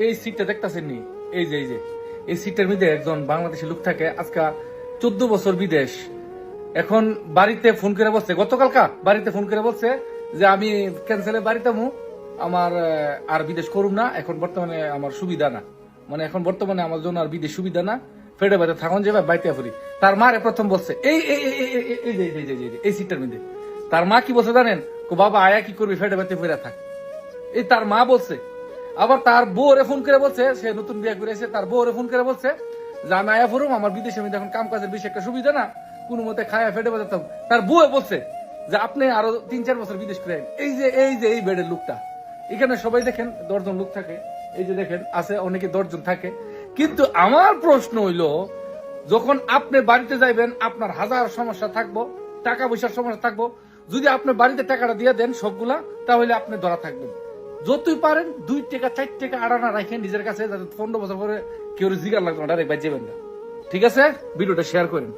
এই সিটটা দেখতেছেন নি এই যে এই যে। এই সিটটার মধ্যে একজন বাংলাদেশি লোক থাকে, আজকা চোদ্দ বছর বিদেশ। এখন বাড়িতে ফোন করে বলছে, গতকালকা বাড়িতে ফোন করে বলছে যে আমি ক্যান্সেলে বাড়িতে মু আমার আর বিদেশ করুম না, এখন বর্তমানে আমার সুবিধা না। মানে এখন বর্তমানে আমার জন্য আর বিদেশ সুবিধা না। ফেডে বাইতে থাকুন যাবে বাইতে ফুরি তার মারে প্রথম বলছে, এই এই এই যে- যে- যে- যে- সিটটার মধ্যে। তার মা কি বলছে জানেন? বাবা, আয়া কি করবি? ফেডে বাইতে ফিরে থাক। এই তার মা বলছে আবার তার বউরে ফোন করে বলছে, সে নতুন বিয়ে করে এসে তার বউরে ফোন করে বলছে, যে আমি আয়া ফুরুম, আমার বিদেশে মধ্যে এখন কাম কাজের বেশি একটা সুবিধা না, কোনো মতে খায়া ফেটে বাজাতাম। তার বউয়ে বলছে যে, আপনি আরও তিন চার বছর বিদেশ করে এই যে এই যে, এই বেডের লোকটা। এখানে সবাই দেখেন, দশজন লোক থাকে। এই যে দেখেন, আছে অনেকে দশজন থাকে। কিন্তু আমার প্রশ্ন হইল, যখন আপনি বাড়িতে যাইবেন, আপনার হাজার সমস্যা থাকব, টাকা পয়সার সমস্যা থাকব, যদি আপনি বাড়িতে টাকাটা দিয়ে দেন সবগুলা, তাহলে আপনি ধরা থাকবেন। যতই পারেন দুই টাকা, চার টাকা আড়ানা রাখেন নিজের কাছে, যাতে পনেরো বছর পরে কেউ জিগার লাগতো না ডাইরেক্ট বাজে ঠিক আছে? ভিডিওটা শেয়ার করেন।